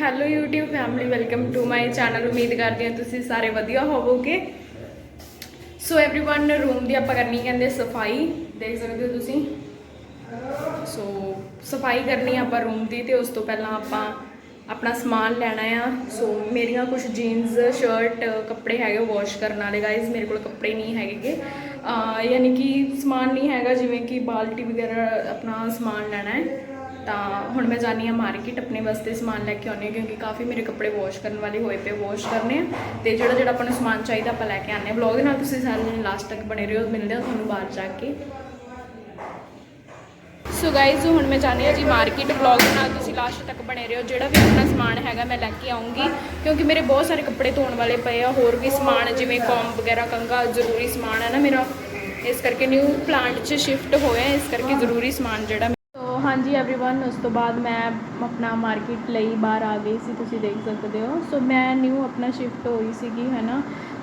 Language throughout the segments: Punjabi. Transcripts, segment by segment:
hello YouTube family welcome to my channel ਉਮੀਦ ਕਰਦੀ ਹਾਂ ਤੁਸੀਂ ਸਾਰੇ ਵਧੀਆ ਹੋਵੋਗੇ ਸੋ एवरीवन ਰੂਮ ਦੀ ਆਪਾਂ ਕਰਨੀ ਕਹਿੰਦੇ ਸਫਾਈ ਦੇਖ ਸਕਦੇ ਹੋ ਤੁਸੀਂ ਸੋ ਸਫਾਈ ਕਰਨੀ ਆ ਆਪਾਂ ਰੂਮ ਦੀ ਤੇ ਉਸ ਤੋਂ ਪਹਿਲਾਂ ਆਪਾਂ ਆਪਣਾ ਸਮਾਨ ਲੈਣਾ ਆ ਸੋ ਮੇਰੀਆਂ ਕੁਝ ਜੀਨਸ ਸ਼ਰਟ ਕੱਪੜੇ ਹੈਗੇ ਵਾਸ਼ ਕਰਨ ਵਾਲੇ ਗਾਇਜ਼ ਮੇਰੇ ਕੋਲ ਕੱਪੜੇ ਨਹੀਂ ਹੈਗੇ ਅਹ ਯਾਨੀ ਕਿ ਸਮਾਨ ਨਹੀਂ ਹੈਗਾ ਜਿਵੇਂ ਕਿ ਬਾਲਟੀ ਵਗੈਰਾ ਆਪਣਾ ਸਮਾਨ ਲੈਣਾ ਹੈ ਤਾਂ ਹੁਣ ਮੈਂ ਜਾਣੀ ਆ ਮਾਰਕੀਟ ਆਪਣੇ ਵਾਸਤੇ ਸਮਾਨ ਲੈ ਕੇ ਆਉਣੀ ਆ ਕਿਉਂਕਿ ਕਾਫੀ ਮੇਰੇ ਕੱਪੜੇ ਵਾਸ਼ ਕਰਨ ਵਾਲੇ ਹੋਏ ਪਏ ਵਾਸ਼ ਕਰਨੇ ਆ। ਤੇ ਜਿਹੜਾ ਜਿਹੜਾ ਆਪਾਂ ਨੂੰ ਸਮਾਨ ਚਾਹੀਦਾ ਆਪਾਂ ਲੈ ਕੇ ਆਉਂਦੇ ਆ ਵਲੌਗ ਦੇ ਨਾਲ ਤੁਸੀਂ ਸਾਰੇ ਜਣੇ ਲਾਸਟ ਤੱਕ ਬਣੇ ਰਹੋ, ਮਿਲਦੇ ਆ ਤੁਹਾਨੂੰ ਬਾਹਰ ਜਾ ਕੇ। ਸੋ ਗਾਇਜ਼ ਹੁਣ ਮੈਂ ਜਾਣੀ ਆ ਜੀ ਮਾਰਕੀਟ ਵਲੌਗ ਦੇ ਨਾਲ। ਤੁਸੀਂ ਲਾਸਟ ਤੱਕ ਬਣੇ ਰਹੋ। ਜਿਹੜਾ ਵੀ ਆਪਣਾ ਸਮਾਨ ਹੈਗਾ ਮੈਂ ਲੈ ਕੇ ਆਉਂਗੀ, ਕਿਉਂਕਿ ਮੇਰੇ ਬਹੁਤ ਸਾਰੇ ਕੱਪੜੇ ਧੋਣ ਵਾਲੇ ਪਏ ਆ। ਹੋਰ ਵੀ ਸਮਾਨ, ਜਿਵੇਂ ਕੌਮ ਵਗੈਰਾ ਕੰਗਾ ਜ਼ਰੂਰੀ ਸਮਾਨ ਹੈ ਨਾ ਮੇਰਾ। ਇਸ ਕਰਕੇ ਨਿਊ ਪਲਾਂਟ 'ਚ ਸ਼ਿਫਟ ਹੋਇਆ। ਇਸ ਕਰਕੇ ਜ਼ਰੂਰੀ ਸਮਾਨ ਜਿਹੜਾ ਹਾਂਜੀ एवरीवन ਉਸ ਤੋਂ ਬਾਅਦ ਮੈਂ ਆਪਣਾ ਮਾਰਕੀਟ ਲਈ ਬਾਹਰ ਆ ਗਈ ਸੀ ਤੁਸੀਂ ਦੇਖ ਸਕਦੇ ਹੋ ਸੋ ਮੈਂ ਨਿਊ ਆਪਣਾ ਸ਼ਿਫਟ ਹੋਈ ਸੀਗੀ ਹੈ ਨਾ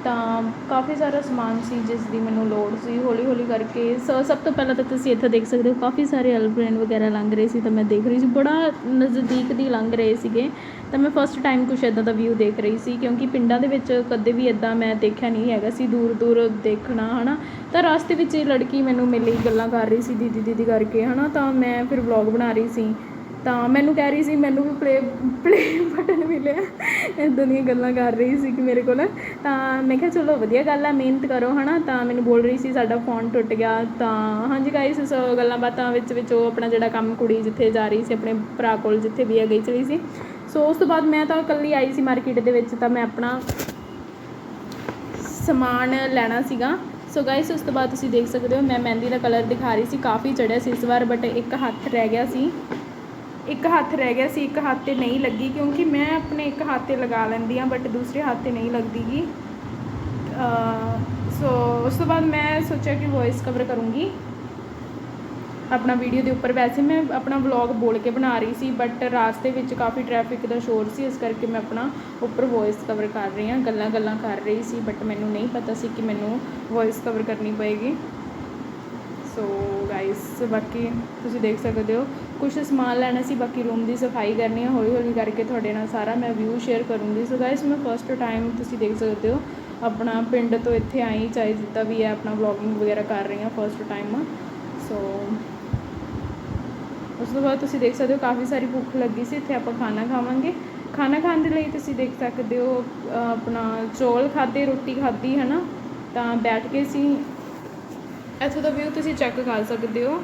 ਤਾਂ ਕਾਫੀ ਸਾਰਾ ਸਮਾਨ ਸੀ ਜਿਸ ਦੀ ਮੈਨੂੰ ਲੋੜ ਸੀ। ਹੌਲੀ ਹੌਲੀ ਕਰਕੇ ਸ ਸਭ ਤੋਂ ਪਹਿਲਾਂ ਤਾਂ ਤੁਸੀਂ ਇੱਥੇ ਦੇਖ ਸਕਦੇ ਹੋ, ਕਾਫੀ ਸਾਰੇ ਐਲਬ੍ਰੇਨ ਵਗੈਰਾ ਲੰਘ ਰਹੇ ਸੀ ਤਾਂ ਮੈਂ ਦੇਖ ਰਹੀ ਸੀ। ਬੜਾ ਨਜ਼ਦੀਕ ਦੀ ਲੰਘ ਰਹੇ ਸੀਗੇ। ਤਾਂ ਮੈਂ ਫਸਟ ਟਾਈਮ ਕੁਛ ਇੱਦਾਂ ਦਾ ਵਿਊ ਦੇਖ ਰਹੀ ਸੀ ਕਿਉਂਕਿ ਪਿੰਡਾਂ ਦੇ ਵਿੱਚ ਕਦੇ ਵੀ ਇੱਦਾਂ ਮੈਂ ਦੇਖਿਆ ਨਹੀਂ ਹੈਗਾ ਸੀ। ਦੂਰ ਦੂਰ ਦੇਖਣਾ, ਹਨਾ। ਤਾਂ ਰਸਤੇ ਵਿੱਚ ਇਹ ਲੜਕੀ ਮੈਨੂੰ ਮਿਲੀ ਗੱਲਾਂ ਕਰ ਰਹੀ ਸੀ ਦੀਦੀ ਦੀਦੀ ਕਰਕੇ, ਹਨਾ। ਤਾਂ ਮੈਂ ਫਿਰ ਵਲੌਗ ਬਣਾ ਰਹੀ ਸੀ। ਤਾਂ ਮੈਨੂੰ ਕਹਿ ਰਹੀ ਸੀ, ਮੈਨੂੰ ਵੀ ਪਲੇ ਪਲੇ ਬਟਨ ਮਿਲਿਆ। ਇਦਾਂ ਦੀਆਂ ਗੱਲਾਂ ਕਰ ਰਹੀ ਸੀ ਕਿ ਮੇਰੇ ਕੋਲ। ਤਾਂ ਮੈਂ ਕਿਹਾ, ਚਲੋ ਵਧੀਆ ਗੱਲ ਆ, ਮਿਹਨਤ ਕਰੋ, ਹਨਾ? ਤਾਂ ਮੈਨੂੰ ਬੋਲ ਰਹੀ ਸੀ, ਸਾਡਾ ਫੋਨ ਟੁੱਟ ਗਿਆ। ਤਾਂ ਹਾਂਜੀ ਗਾਇਸ ਸੋ ਗੱਲਾਂ ਬਾਤਾਂ ਵਿੱਚ ਵਿੱਚ ਉਹ ਆਪਣਾ ਜਿਹੜਾ ਕੰਮ ਕੁੜੀ ਜਿੱਥੇ ਜਾ ਰਹੀ ਸੀ, ਆਪਣੇ ਭਰਾ ਕੋਲ ਜਿੱਥੇ ਵੀ ਆ ਗਈ ਚਲੀ ਸੀ। ਸੋ ਉਸ ਤੋਂ ਬਾਅਦ ਮੈਂ ਤਾਂ ਇਕੱਲੀ ਆਈ ਸੀ ਮਾਰਕੀਟ ਦੇ ਵਿੱਚ, ਤਾਂ ਮੈਂ ਆਪਣਾ ਸਮਾਨ ਲੈਣਾ ਸੀਗਾ। ਸੋ ਗਾਇਸ ਉਸ ਤੋਂ ਬਾਅਦ ਤੁਸੀਂ ਦੇਖ ਸਕਦੇ ਹੋ, ਮੈਂ ਮਹਿੰਦੀ ਦਾ ਕਲਰ ਦਿਖਾ ਰਹੀ ਸੀ, ਕਾਫੀ ਚੜਿਆ ਸੀ ਇਸ ਵਾਰ ਬਟ ਇੱਕ ਹੱਥ ਰਹਿ ਗਿਆ ਸੀ। ਇੱਕ ਹੱਥ ਰਹਿ ਗਿਆ ਸੀ, ਇੱਕ ਹੱਥ ਤੇ ਨਹੀਂ ਲੱਗੀ ਕਿਉਂਕਿ ਮੈਂ ਆਪਣੇ ਇੱਕ ਹੱਥ ਤੇ ਲਗਾ ਲੈਂਦੀ ਆ ਬਟ ਦੂਸਰੇ ਹੱਥ ਤੇ ਨਹੀਂ ਲੱਗਦੀਗੀ। ਸੋ ਉਸ ਤੋਂ ਬਾਅਦ ਮੈਂ ਸੋਚਿਆ ਕਿ ਵੌਇਸ ਕਵਰ ਕਰੂੰਗੀ। ਆਪਣਾ ਵੀਡੀਓ ਦੇ ਉੱਪਰ ਵੈਸੇ ਮੈਂ ਆਪਣਾ ਵਲੌਗ ਬੋਲ ਕੇ ਬਣਾ ਰਹੀ ਸੀ ਬਟ ਰਾਸਤੇ ਵਿੱਚ ਕਾਫੀ ਟ੍ਰੈਫਿਕ ਦਾ ਸ਼ੋਰ ਸੀ, ਇਸ ਕਰਕੇ ਮੈਂ ਆਪਣਾ ਉੱਪਰ ਵੌਇਸ ਕਵਰ ਕਰ ਰਹੀ ਹਾਂ, ਗੱਲਾਂ ਗੱਲਾਂ ਕਰ ਰਹੀ ਸੀ ਬਟ ਮੈਨੂੰ ਨਹੀਂ ਪਤਾ ਸੀ ਕਿ ਮੈਨੂੰ ਵੌਇਸ ਕਵਰ ਕਰਨੀ ਪਏਗੀ। ਸੋ ਗਾਇਸ ਬਾਕੀ ਤੁਸੀਂ ਦੇਖ ਸਕਦੇ ਹੋ ਕੁਝ ਸਮਾਨ ਲੈਣਾ ਸੀ, ਬਾਕੀ ਰੂਮ ਦੀ ਸਫ਼ਾਈ ਕਰਨੀ ਹੈ ਹੌਲੀ ਹੌਲੀ ਕਰਕੇ ਤੁਹਾਡੇ ਨਾਲ ਸਾਰਾ ਮੈਂ ਵਿਊ ਸ਼ੇਅਰ ਕਰੂੰਗੀ। ਸੋ ਗਾਇਸ ਮੈਂ ਫਸਟ ਟਾਈਮ ਤੁਸੀਂ ਦੇਖ ਸਕਦੇ ਹੋ, ਆਪਣਾ ਪਿੰਡ ਤੋਂ ਇੱਥੇ ਆਈ, ਚਾਹੇ ਜਿੱਦਾਂ ਵੀ ਹੈ, ਆਪਣਾ ਵਲੌਗਿੰਗ ਵਗੈਰਾ ਕਰ ਰਹੀ ਹਾਂ ਫਸਟ ਟਾਈਮ ਸੋ ਉਸ ਤੋਂ ਬਾਅਦ ਤੁਸੀਂ ਦੇਖ ਸਕਦੇ ਹੋ, ਕਾਫੀ ਸਾਰੀ ਭੁੱਖ ਲੱਗੀ ਸੀ, ਇੱਥੇ ਆਪਾਂ ਖਾਣਾ ਖਾਵਾਂਗੇ। ਖਾਣਾ ਖਾਣ ਦੇ ਲਈ ਤੁਸੀਂ ਦੇਖ ਸਕਦੇ ਹੋ ਆਪਣਾ ਚੌਲ ਖਾਦੇ ਰੋਟੀ ਖਾਧੀ ਹੈ ਨਾ ਤਾਂ ਬੈਠ ਕੇ ਸੀ ਇੱਥੋਂ ਦਾ ਵਿਊ ਤੁਸੀਂ ਚੈੱਕ ਕਰ ਸਕਦੇ ਹੋ।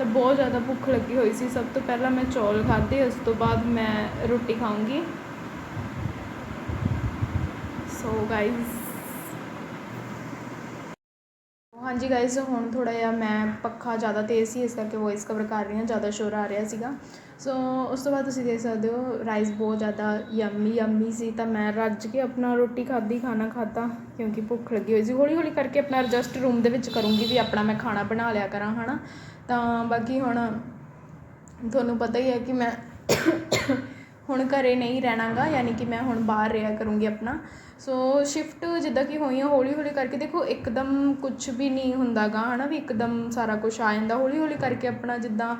ਤਾਂ ਬਹੁਤ ਜ਼ਿਆਦਾ ਭੁੱਖ ਲੱਗੀ ਹੋਈ ਸੀ। ਸਭ ਤੋਂ ਪਹਿਲਾਂ ਮੈਂ ਚੌਲ ਖਾਦੇ ਉਸ ਤੋਂ ਬਾਅਦ ਮੈਂ ਰੋਟੀ ਖਾਊਂਗੀ। ਸੋ ਗਾਇਜ਼ ਹਾਂਜੀ ਗਾਇਜ਼ ਹੁਣ ਥੋੜਾ ਜਿਹਾ ਮੈਂ ਪੱਖਾ ਜ਼ਿਆਦਾ ਤੇਜ਼ ਸੀ, ਇਸ ਕਰਕੇ ਵੌਇਸ ਕਵਰ ਕਰ ਰਹੀ ਹਾਂ, ਜ਼ਿਆਦਾ ਸ਼ੋਰ ਆ ਰਿਹਾ ਸੀਗਾ। ਸੋ ਉਸ ਤੋਂ ਬਾਅਦ ਤੁਸੀਂ ਦੇਖ ਸਕਦੇ ਹੋ ਰਾਈਸ ਬਹੁਤ ਜ਼ਿਆਦਾ ਯੰਮੀ ਯੰਮੀ ਸੀ, ਤਾਂ ਮੈਂ ਰੱਜ ਕੇ ਆਪਣਾ ਰੋਟੀ ਖਾਧੀ, ਖਾਣਾ ਖਾਧਾ, ਕਿਉਂਕਿ ਭੁੱਖ ਲੱਗੀ ਹੋਈ ਸੀ। ਹੌਲੀ ਹੌਲੀ ਕਰਕੇ ਆਪਣਾ ਐਡਜਸਟ ਰੂਮ ਦੇ ਵਿੱਚ ਕਰੂੰਗੀ ਵੀ ਆਪਣਾ ਮੈਂ ਖਾਣਾ ਬਣਾ ਲਿਆ ਕਰਾਂ, ਹਨਾ? ਤਾਂ ਬਾਕੀ ਹੁਣ ਤੁਹਾਨੂੰ ਪਤਾ ਹੀ ਹੈ ਕਿ ਮੈਂ ਹੁਣ ਘਰੇ ਨਹੀਂ ਰਹਿਣਾਗਾ, ਯਾਨੀ ਕਿ ਮੈਂ ਹੁਣ ਬਾਹਰ ਰਿਹਾ ਕਰੂੰਗੀ ਆਪਣਾ। ਸੋ ਸ਼ਿਫਟ ਜਿੱਦਾਂ ਕਿ ਹੋਈਆਂ ਹੌਲੀ ਹੌਲੀ ਕਰਕੇ, ਦੇਖੋ ਇੱਕਦਮ ਕੁਝ ਵੀ ਨਹੀਂ ਹੁੰਦਾਗਾ, ਹਨਾ ਵੀ ਇੱਕਦਮ ਸਾਰਾ ਕੁਝ ਆ ਜਾਂਦਾ। ਹੌਲੀ ਹੌਲੀ ਕਰਕੇ ਆਪਣਾ ਜਿੱਦਾਂ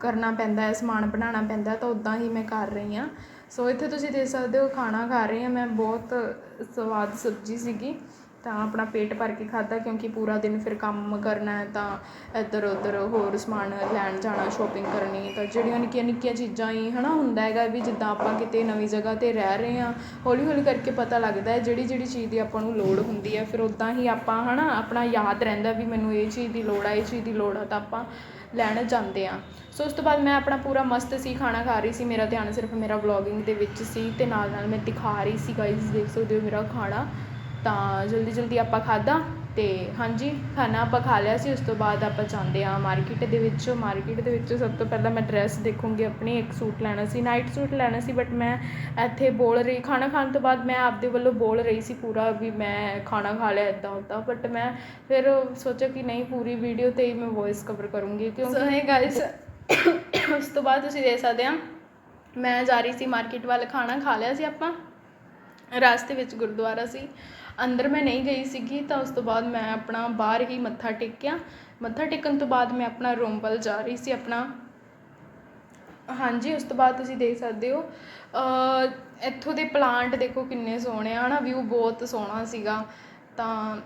ਕਰਨਾ ਪੈਂਦਾ ਹੈ, ਸਮਾਨ ਬਣਾਉਣਾ ਪੈਂਦਾ ਤਾਂ ਉਦਾਂ ਹੀ ਮੈਂ ਕਰ ਰਹੀ ਹਾਂ। ਸੋ ਇੱਥੇ ਤੁਸੀਂ ਦੇਖ ਸਕਦੇ ਹੋ, ਖਾਣਾ ਖਾ ਰਹੀ ਹਾਂ ਮੈਂ, ਬਹੁਤ ਸਵਾਦ ਸਬਜ਼ੀ ਸੀਗੀ। ਤਾਂ ਆਪਣਾ ਪੇਟ ਭਰ ਕੇ ਖਾਧਾ ਕਿਉਂਕਿ ਪੂਰਾ ਦਿਨ ਫਿਰ ਕੰਮ ਕਰਨਾ ਹੈ ਤਾਂ ਇੱਧਰ ਉੱਧਰ ਹੋਰ ਸਮਾਨ ਲੈਣ ਜਾਣਾ ਸ਼ੋਪਿੰਗ ਕਰਨੀ ਤਾਂ ਜਿਹੜੀਆਂ ਨਿੱਕੀਆਂ ਨਿੱਕੀਆਂ ਚੀਜ਼ਾਂ ਹੀ ਹੈ ਨਾ ਹੁੰਦਾ ਹੈਗਾ ਵੀ ਜਿੱਦਾਂ ਆਪਾਂ ਕਿਤੇ ਨਵੀਂ ਜਗ੍ਹਾ ਤੇ ਰਹਿ ਰਹੇ ਹਾਂ ਹੌਲੀ ਹੌਲੀ ਕਰਕੇ ਪਤਾ ਲੱਗਦਾ ਹੈ ਜਿਹੜੀ ਜਿਹੜੀ ਚੀਜ਼ ਦੀ ਆਪਾਂ ਨੂੰ ਲੋੜ ਹੁੰਦੀ ਹੈ। ਫਿਰ ਉੱਦਾਂ ਹੀ ਆਪਾਂ ਹੈ ਨਾ ਆਪਣਾ ਯਾਦ ਰਹਿੰਦਾ ਵੀ ਮੈਨੂੰ ਇਹ ਚੀਜ਼ ਦੀ ਲੋੜ ਆ, ਇਹ ਚੀਜ਼ ਦੀ ਲੋੜ ਆ ਤਾਂ ਆਪਾਂ ਲੈਣ ਜਾਂਦੇ ਆ ਸੋ ਉਸ ਤੋਂ ਬਾਅਦ ਮੈਂ ਆਪਣਾ ਪੂਰਾ ਮਸਤ ਸੀ, ਖਾਣਾ ਖਾ ਰਹੀ ਸੀ। ਮੇਰਾ ਧਿਆਨ ਸਿਰਫ ਮੇਰਾ ਵਲੌਗਿੰਗ ਦੇ ਵਿੱਚ ਸੀ ਤੇ ਨਾਲ ਨਾਲ ਮੈਂ ਦਿਖਾ ਰਹੀ ਸੀ ਗਾਇਜ਼ ਦੇਖ ਸਕਦੇ ਹੋ ਮੇਰਾ ਖਾਣਾ। ਤਾਂ ਜਲਦੀ ਜਲਦੀ ਆਪਾਂ ਖਾਦਾ ਤੇ ਹਾਂਜੀ ਖਾਣਾ ਆਪਾਂ ਖਾ ਲਿਆ ਸੀ ਉਸ ਤੋਂ ਬਾਅਦ ਆਪਾਂ ਜਾਂਦੇ ਆ ਮਾਰਕੀਟ ਦੇ ਵਿੱਚ। ਮਾਰਕੀਟ ਦੇ ਵਿੱਚ ਸਭ ਤੋਂ ਪਹਿਲਾਂ ਮੈਂ ਡਰੈਸ ਦੇਖੂੰਗੀ ਆਪਣੀ ਇੱਕ ਸੂਟ ਲੈਣਾ ਸੀ ਨਾਈਟ ਸੂਟ ਲੈਣਾ ਸੀ ਬਟ ਮੈਂ ਇੱਥੇ ਬੋਲ ਰਹੀ ਖਾਣਾ ਖਾਣ ਤੋਂ ਬਾਅਦ ਮੈਂ ਆਪਦੇ ਵੱਲੋਂ ਬੋਲ ਰਹੀ ਸੀ ਪੂਰਾ ਵੀ ਮੈਂ ਖਾਣਾ ਖਾ ਲਿਆ ਇਦਾਂ ਉਦਾਂ ਬਟ ਮੈਂ ਫਿਰ ਸੋਚਿਆ ਕਿ ਨਹੀਂ ਪੂਰੀ ਵੀਡੀਓ ਤੇ ਹੀ ਮੈਂ ਵੌਇਸ ਕਵਰ ਕਰੂੰਗੀ ਕਿਉਂਕਿ ਸੋ ਹੈ ਗਾਇਸ ਉਸ ਤੋਂ ਬਾਅਦ ਤੁਸੀਂ ਦੇਖ ਸਕਦੇ ਆ ਮੈਂ ਜਾ ਰਹੀ ਸੀ ਮਾਰਕੀਟ ਵੱਲ ਖਾਣਾ ਖਾ ਲਿਆ ਸੀ ਆਪਾਂ। ਰਸਤੇ ਵਿੱਚ ਗੁਰਦੁਆਰਾ ਸੀ। ਅੰਦਰ ਮੈਂ ਨਹੀਂ ਗਈ ਸੀਗੀ ਤਾਂ ਉਸ ਤੋਂ ਬਾਅਦ ਮੈਂ ਆਪਣਾ ਬਾਹਰ ਹੀ ਮੱਥਾ ਟੇਕਿਆ। ਮੱਥਾ ਟੇਕਣ ਤੋਂ ਬਾਅਦ ਮੈਂ ਆਪਣਾ ਰੂਮ ਵੱਲ ਜਾ ਰਹੀ ਸੀ, ਆਪਣਾ। ਹਾਂਜੀ, ਉਸ ਤੋਂ ਬਾਅਦ ਤੁਸੀਂ ਦੇਖ ਸਕਦੇ ਹੋ। ਇੱਥੋਂ ਦੇ ਪਲਾਂਟ ਦੇਖੋ ਕਿੰਨੇ ਸੋਹਣੇ ਆ, ਹਨਾ, ਵਿਊ ਬਹੁਤ ਸੋਹਣਾ ਸੀਗਾ। ਤਾਂ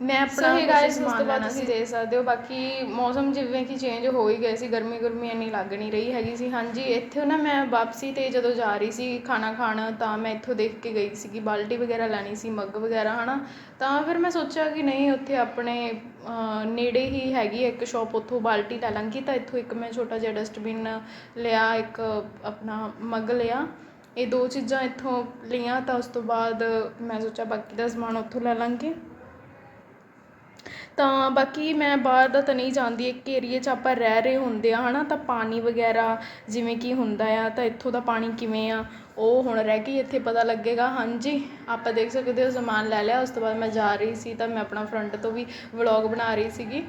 ਮੈਂ ਆਪਣਾ ਕੁਛ guys, ਉਸ ਤੋਂ ਬਾਅਦ ਲੈਣਾ ਸੀ। ਦੇਖ ਸਕਦੇ ਹੋ। ਬਾਕੀ ਮੌਸਮ ਜਿਵੇਂ ਕਿ ਚੇਂਜ ਹੋ ਹੀ ਗਏ ਸੀ ਗਰਮੀ ਗਰਮੀ ਇੰਨੀ ਲੱਗ ਨਹੀਂ ਰਹੀ ਹੈਗੀ ਸੀ। ਹਾਂਜੀ ਇੱਥੇ ਨਾ ਮੈਂ ਵਾਪਸੀ ਤੇ ਜਦੋਂ ਜਾ ਰਹੀ ਸੀ ਖਾਣਾ ਖਾਣ ਤਾਂ ਮੈਂ ਇੱਥੋਂ ਦੇਖ ਕੇ ਗਈ ਸੀਗੀ ਬਾਲਟੀ ਵਗੈਰਾ ਲੈਣੀ ਸੀ ਮੱਗ ਵਗੈਰਾ ਹਨਾ। ਤਾਂ ਫਿਰ ਮੈਂ ਸੋਚਿਆ ਕਿ ਨਹੀਂ ਉੱਥੇ ਆਪਣੇ ਨੇੜੇ ਹੀ ਹੈਗੀ ਇੱਕ ਸ਼ਾਪ ਉੱਥੋਂ ਬਾਲਟੀ ਲੈ ਲਾਂਗੀ। ਤਾਂ ਇੱਥੋਂ ਇੱਕ ਮੈਂ ਛੋਟਾ ਜਿਹਾ ਡਸਟਬਿਨ ਲਿਆ ਇੱਕ ਆਪਣਾ ਮੱਗ ਲਿਆ। ਇਹ ਦੋ ਚੀਜ਼ਾਂ ਇੱਥੋਂ ਲਈਆਂ ਤਾਂ ਉਸ ਤੋਂ ਬਾਅਦ ਮੈਂ ਸੋਚਿਆ ਬਾਕੀ ਦਾ ਸਮਾਨ ਉੱਥੋਂ ਲੈ ਲਾਂਗੇ। ਤਾਂ ਬਾਕੀ ਮੈਂ ਬਾਹਰ ਦਾ ਤਾਂ ਨਹੀਂ ਜਾਣਦੀ ਇੱਕ ਏਰੀਏ 'ਚ ਆਪਾਂ ਰਹਿ ਰਹੇ ਹੁੰਦੇ ਹਾਂ ਹੈ ਨਾ ਤਾਂ ਪਾਣੀ ਵਗੈਰਾ ਜਿਵੇਂ ਕਿ ਹੁੰਦਾ ਆ, ਤਾਂ ਇੱਥੋਂ ਦਾ ਪਾਣੀ ਕਿਵੇਂ ਆ, ਉਹ ਹੁਣ ਰਹਿ ਕੇ ਹੀ ਇੱਥੇ ਪਤਾ ਲੱਗੇਗਾ। ਹਾਂਜੀ, ਆਪਾਂ ਦੇਖ ਸਕਦੇ ਹੋ, ਸਮਾਨ ਲੈ ਲਿਆ, ਉਸ ਤੋਂ ਬਾਅਦ ਮੈਂ ਜਾ ਰਹੀ ਸੀ, ਤਾਂ ਮੈਂ ਆਪਣਾ ਫਰੰਟ ਤੋਂ ਵੀ ਵਲੋਗ ਬਣਾ ਰਹੀ ਸੀਗੀ।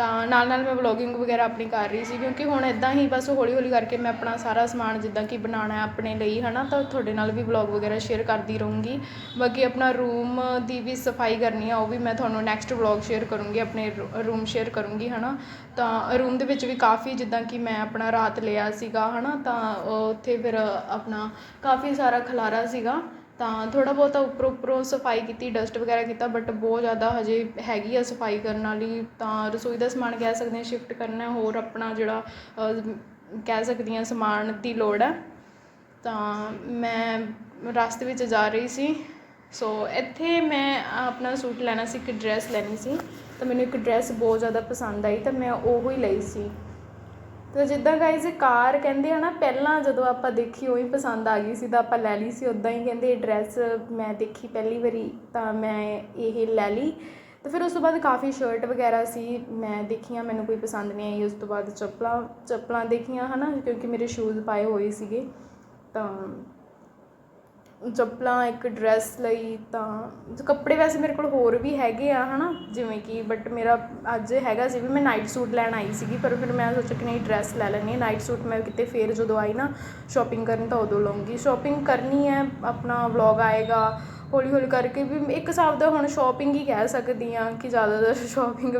ਤਾਂ ਨਾਲ ਨਾਲ ਮੈਂ ਵਲੋਗਿੰਗ ਵਗੈਰਾ ਆਪਣੀ ਕਰ ਰਹੀ ਸੀ, ਕਿਉਂਕਿ ਹੁਣ ਇਦਾਂ ਹੀ ਬਸ ਹੌਲੀ ਹੌਲੀ ਕਰਕੇ ਮੈਂ ਆਪਣਾ ਸਾਰਾ ਸਮਾਨ ਜਿੱਦਾਂ ਕਿ ਬਣਾਉਣਾ ਆਪਣੇ ਲਈ ਹੈ ਨਾ ਤਾਂ ਤੁਹਾਡੇ ਨਾਲ ਵੀ ਵਲੋਗ ਵਗੈਰਾ ਸ਼ੇਅਰ ਕਰਦੀ ਰਹੂੰਗੀ। ਬਾਕੀ ਆਪਣਾ ਰੂਮ ਦੀ ਵੀ ਸਫ਼ਾਈ ਕਰਨੀ ਆ, ਉਹ ਵੀ ਮੈਂ ਤੁਹਾਨੂੰ ਨੈਕਸਟ ਵਲੋਗ ਸ਼ੇਅਰ ਕਰੂੰਗੀ, ਆਪਣੇ ਰੂਮ ਸ਼ੇਅਰ ਕਰੂੰਗੀ ਹੈ ਨਾ ਤਾਂ ਰੂਮ ਦੇ ਵਿੱਚ ਵੀ ਕਾਫੀ ਜਿੱਦਾਂ ਕਿ ਮੈਂ ਆਪਣਾ ਰਾਤ ਲਿਆ ਸੀਗਾ ਹੈ ਨਾ ਤਾਂ ਉੱਥੇ ਫਿਰ ਆਪਣਾ ਕਾਫੀ ਸਾਰਾ ਖਲਾਰਾ ਸੀਗਾ। ਤਾਂ ਥੋੜ੍ਹਾ ਬਹੁਤਾ ਉੱਪਰੋਂ ਉੱਪਰੋਂ ਸਫ਼ਾਈ ਕੀਤੀ ਡਸਟ ਵਗੈਰਾ ਕੀਤਾ ਬਟ ਬਹੁਤ ਜ਼ਿਆਦਾ ਹਜੇ ਹੈਗੀ ਆ ਸਫ਼ਾਈ ਕਰਨ ਵਾਲੀ। ਤਾਂ ਰਸੋਈ ਦਾ ਸਮਾਨ ਕਹਿ ਸਕਦੇ ਹਾਂ ਸ਼ਿਫਟ ਕਰਨਾ, ਹੋਰ ਆਪਣਾ ਜਿਹੜਾ ਕਹਿ ਸਕਦੀ ਹਾਂ ਸਮਾਨ ਦੀ ਲੋੜ ਹੈ ਤਾਂ ਮੈਂ ਰਸਤੇ ਵਿੱਚ ਜਾ ਰਹੀ ਸੀ। ਸੋ ਇੱਥੇ ਮੈਂ ਆਪਣਾ ਸੂਟ ਲੈਣਾ ਸੀ, ਇੱਕ ਡਰੈਸ ਲੈਣੀ ਸੀ। ਤਾਂ ਮੈਨੂੰ ਇੱਕ ਡਰੈਸ ਬਹੁਤ ਜ਼ਿਆਦਾ ਪਸੰਦ ਆਈ, ਤਾਂ ਮੈਂ ਉਹ ਹੀ ਲਈ ਸੀ। ਤਾਂ ਜਿੱਦਾਂ ਗਾਇਜ਼ ਕਾਰ ਕਹਿੰਦੇ ਆ ਨਾ, ਪਹਿਲਾਂ ਜਦੋਂ ਆਪਾਂ ਦੇਖੀ ਉਹੀ ਪਸੰਦ ਆ ਗਈ ਸੀ ਤਾਂ ਆਪਾਂ ਲੈ ਲਈ ਸੀ ਉਦਾਂ ਹੀ ਕਹਿੰਦੇ ਇਹ ਡਰੈਸ ਮੈਂ ਦੇਖੀ ਪਹਿਲੀ ਵਾਰੀ ਤਾਂ ਮੈਂ ਇਹ ਲੈ ਲਈ। ਤੇ ਫਿਰ ਉਸ ਤੋਂ ਬਾਅਦ ਕਾਫੀ ਸ਼ਰਟ ਵਗੈਰਾ ਸੀ, ਮੈਂ ਦੇਖੀਆਂ, ਮੈਨੂੰ ਕੋਈ ਪਸੰਦ ਨਹੀਂ ਆਈ, ਉਸ ਤੋਂ ਬਾਅਦ ਚੱਪਲਾਂ ਚੱਪਲਾਂ ਦੇਖੀਆਂ ਹਨਾ, ਕਿਉਂਕਿ ਮੇਰੇ ਸ਼ੂਜ਼ ਪਾਏ ਹੋਏ ਸੀਗੇ ਤਾਂ ਚੱਪਲਾਂ, ਇੱਕ ਡਰੈਸ ਲਈ ਤਾਂ ਕੱਪੜੇ ਵੈਸੇ ਮੇਰੇ ਕੋਲ ਹੋਰ ਵੀ ਹੈਗੇ ਆ ਹੈ ਨਾ ਜਿਵੇਂ ਕਿ ਬਟ ਮੇਰਾ ਅੱਜ ਹੈਗਾ ਸੀ ਵੀ ਮੈਂ ਨਾਈਟ ਸੂਟ ਲੈਣ ਆਈ ਸੀਗੀ, ਪਰ ਫਿਰ ਮੈਂ ਸੋਚਿਆ ਕਿ ਨਹੀਂ ਡਰੈਸ ਲੈ ਲੈਣੀ ਹੈ। ਨਾਈਟ ਸੂਟ ਮੈਂ ਕਿਤੇ ਫੇਰ ਜਦੋਂ ਆਈ ਨਾ ਸ਼ਾਪਿੰਗ ਕਰਨ ਤਾਂ ਉਦੋਂ ਲਵਾਂਗੀ ਸ਼ਾਪਿੰਗ ਕਰਨੀ ਹੈ, ਆਪਣਾ ਵਲੌਗ ਆਏਗਾ ਹੌਲੀ ਹੌਲੀ ਕਰਕੇ ਵੀ ਇੱਕ ਹਿਸਾਬ ਦਾ ਹੁਣ ਸ਼ੋਪਿੰਗ ਹੀ ਕਹਿ ਸਕਦੀ ਹਾਂ ਕਿ ਜ਼ਿਆਦਾਤਰ ਸ਼ੋਪਿੰਗ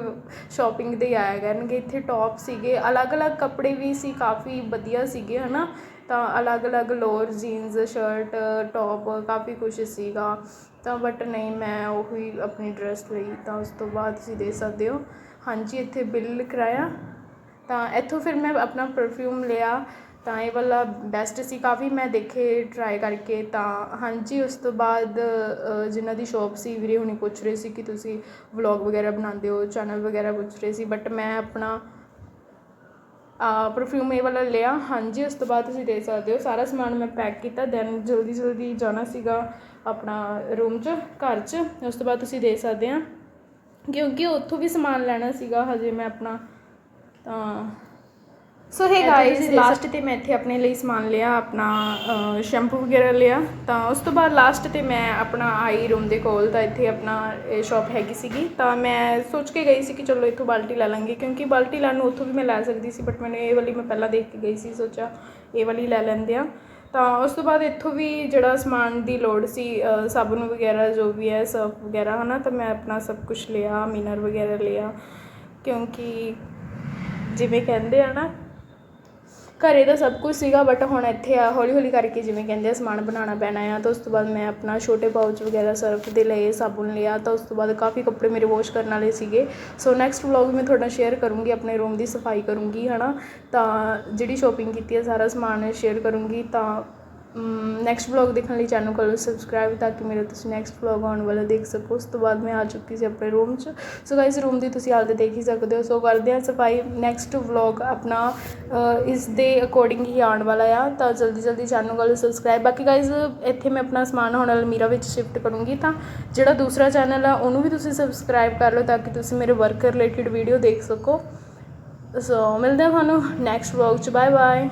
ਸ਼ੋਪਿੰਗ 'ਤੇ ਹੀ ਆਇਆ ਕਰਨਗੇ। ਇੱਥੇ ਟੋਪ ਸੀਗੇ, ਅਲੱਗ-ਅਲੱਗ ਕੱਪੜੇ ਵੀ ਸੀ, ਕਾਫੀ ਵਧੀਆ ਸੀਗੇ ਹੈ ਨਾ ਤਾਂ ਅਲੱਗ-ਅਲੱਗ ਲੋਅਰ ਜੀਨਸ ਸ਼ਰਟ ਟੋਪ ਕਾਫੀ ਕੁਛ ਸੀਗਾ। ਤਾਂ ਬਟ ਨਹੀਂ, ਮੈਂ ਉਹੀ ਆਪਣੀ ਡਰੈਸ ਲਈ ਤਾਂ ਉਸ ਤੋਂ ਬਾਅਦ ਤੁਸੀਂ ਦੇ ਸਕਦੇ ਹੋ। ਹਾਂਜੀ, ਇੱਥੇ ਬਿੱਲ ਕਰਾਇਆ। ਤਾਂ ਇੱਥੋਂ ਫਿਰ ਮੈਂ ਆਪਣਾ ਪਰਫਿਊਮ ਲਿਆ। ਤਾਂ ਇਹ ਵਾਲਾ ਬੈਸਟ ਸੀ। ਕਾਫੀ ਮੈਂ ਦੇਖੇ ਟਰਾਈ ਕਰਕੇ ਤਾਂ ਹਾਂਜੀ, ਉਸ ਤੋਂ ਬਾਅਦ ਜਿਨ੍ਹਾਂ ਦੀ ਸ਼ੋਪ ਸੀ, ਵੀਰੇ ਹੁਣੀ ਪੁੱਛ ਰਹੇ ਸੀ ਕਿ ਤੁਸੀਂ ਵਲੌਗ ਵਗੈਰਾ ਬਣਾਉਂਦੇ ਹੋ ਚੈਨਲ ਵਗੈਰਾ ਪੁੱਛ ਰਹੇ ਸੀ। ਬਟ ਮੈਂ ਆਪਣਾ ਪਰਫਿਊਮ ਇਹ ਵਾਲਾ ਲਿਆ। ਹਾਂਜੀ, ਉਸ ਤੋਂ ਬਾਅਦ ਤੁਸੀਂ ਦੇ ਸਕਦੇ ਹੋ। ਸਾਰਾ ਸਮਾਨ ਮੈਂ ਪੈਕ ਕੀਤਾ। ਦੈਨ ਜਲਦੀ ਜਲਦੀ ਜਾਣਾ ਸੀਗਾ ਆਪਣਾ ਰੂਮ 'ਚ, ਘਰ 'ਚ। ਉਸ ਤੋਂ ਬਾਅਦ ਤੁਸੀਂ ਦੇ ਸਕਦੇ ਆ। ਕਿਉਂਕਿ ਉੱਥੋਂ ਵੀ ਸਮਾਨ ਲੈਣਾ ਸੀਗਾ, ਹਜੇ ਮੈਂ ਆਪਣਾ, ਤਾਂ ਸੋ ਹੇ ਗਾਇਸ ਲਾਸਟ ਤੇ ਮੈਂ ਇੱਥੇ ਆਪਣੇ ਲਈ ਸਮਾਨ ਲਿਆ ਆਪਣਾ ਸ਼ੈਂਪੂ ਵਗੈਰਾ ਲਿਆ। ਤਾਂ ਉਸ ਤੋਂ ਬਾਅਦ ਲਾਸਟ ਤੇ ਮੈਂ ਆਪਣਾ ਆਈ ਰੂਮ ਦੇ ਕੋਲ ਤਾਂ ਇੱਥੇ ਆਪਣਾ ਇਹ ਸ਼ਾਪ ਹੈਗੀ ਸੀਗੀ। ਤਾਂ ਮੈਂ ਸੋਚ ਕੇ ਗਈ ਸੀ ਕਿ ਚਲੋ ਇੱਥੋਂ ਬਾਲਟੀ ਲੈ ਲਾਂਗੇ ਕਿਉਂਕਿ ਬਾਲਟੀ ਲੈਣ ਨੂੰ ਉੱਥੋਂ ਵੀ ਮੈਂ ਲੈ ਸਕਦੀ ਸੀ ਬਟ ਮੈਨੂੰ ਇਹ ਵਾਲੀ ਮੈਂ ਪਹਿਲਾਂ ਦੇਖ ਕੇ ਗਈ ਸੀ ਸੋਚਿਆ ਇਹ ਵਾਲੀ ਲੈ ਲੈਂਦੇ ਆ ਤਾਂ ਉਸ ਤੋਂ ਬਾਅਦ ਇੱਥੋਂ ਵੀ ਜਿਹੜਾ ਸਮਾਨ ਦੀ ਲੋੜ ਸੀ ਸਾਬਣ ਵਗੈਰਾ ਜੋ ਵੀ ਹੈ ਸਰਫ ਵਗੈਰਾ ਹਨਾ ਤਾਂ ਮੈਂ ਆਪਣਾ ਸਭ ਕੁਝ ਲਿਆ ਮਿਨਰ ਵਗੈਰਾ ਲਿਆ। ਕਿਉਂਕਿ ਜਿਵੇਂ ਕਹਿੰਦੇ ਆ ਨਾ ਘਰ ਦਾ ਸਭ ਕੁਝ ਸੀਗਾ ਬਟ ਹੁਣ ਇੱਥੇ ਆ, ਹੌਲੀ ਹੌਲੀ ਕਰਕੇ ਜਿਵੇਂ ਕਹਿੰਦੇ ਆ, ਸਮਾਨ ਬਣਾਉਣਾ ਪੈਣਾ ਆ, ਤਾਂ ਉਸ ਤੋਂ ਬਾਅਦ ਮੈਂ ਆਪਣਾ ਛੋਟੇ ਪਾਊਚ ਵਗੈਰਾ ਸਰਫ ਦੇ ਲਏ, ਸਾਬੁਨ ਲਿਆ, ਤਾਂ ਉਸ ਤੋਂ ਬਾਅਦ ਕਾਫੀ ਕੱਪੜੇ ਮੇਰੇ ਵਾਸ਼ ਕਰਨ ਵਾਲੇ ਸੀਗੇ। ਸੋ ਨੈਕਸਟ ਵਲੌਗ ਮੈਂ ਤੁਹਾਡਾ ਸ਼ੇਅਰ ਕਰੂੰਗੀ, ਆਪਣੇ ਰੂਮ ਦੀ ਸਫ਼ਾਈ ਕਰੂੰਗੀ, ਹਨਾ? ਤਾਂ ਜਿਹੜੀ ਸ਼ੋਪਿੰਗ ਕੀਤੀ ਹੈ ਸਾਰਾ ਸਮਾਨ ਸ਼ੇਅਰ ਕਰੂੰਗੀ, ਤਾਂ ਨੈਕਸਟ ਵਲੌਗ ਦੇਖਣ ਲਈ ਚੈਨਲ ਕਰੋ ਸਬਸਕ੍ਰਾਈਬ ਤਾਂ ਕਿ ਮੇਰਾ ਤੁਸੀਂ ਨੈਕਸਟ ਵਲੌਗ ਆਉਣ ਵਾਲਾ ਦੇਖ ਸਕੋ। ਉਸ ਤੋਂ ਬਾਅਦ ਮੈਂ ਆ ਚੁੱਕੀ ਸੀ ਆਪਣੇ ਰੂਮ 'ਚ। ਸੋ ਗਾਇਸ ਰੂਮ ਦੀ ਤੁਸੀਂ ਹਾਲਤ ਦੇਖ ਹੀ ਸਕਦੇ ਹੋ। ਸੋ ਕਰਦੇ ਹਾਂ ਸਫ਼ਾਈ। ਨੈਕਸਟ ਵਲੌਗ ਆਪਣਾ ਇਸ ਦੇ ਅਕੋਰਡਿੰਗ ਹੀ ਆਉਣ ਵਾਲਾ ਆ। ਤਾਂ ਜਲਦੀ ਜਲਦੀ ਚੈਨਲ ਕੋਲ ਸਬਸਕ੍ਰਾਈਬ ਬਾਕੀ ਗਾਇਸ ਇੱਥੇ ਮੈਂ ਆਪਣਾ ਸਮਾਨ ਹੁਣ ਅਲਮੀਰਾ ਵਿੱਚ ਸ਼ਿਫਟ ਕਰੂੰਗੀ ਤਾਂ ਜਿਹੜਾ ਦੂਸਰਾ ਚੈਨਲ ਆ, ਉਹਨੂੰ ਵੀ ਤੁਸੀਂ ਸਬਸਕ੍ਰਾਈਬ ਕਰ ਲਓ ਤਾਂ ਕਿ ਤੁਸੀਂ ਮੇਰੇ ਵਰਕ ਰਿਲੇਟਡ ਵੀਡੀਓ ਦੇਖ ਸਕੋ। ਸੋ ਮਿਲਦੇ ਹਾਂ ਤੁਹਾਨੂੰ ਨੈਕਸਟ ਵਲੌਗ 'ਚ। Bye bye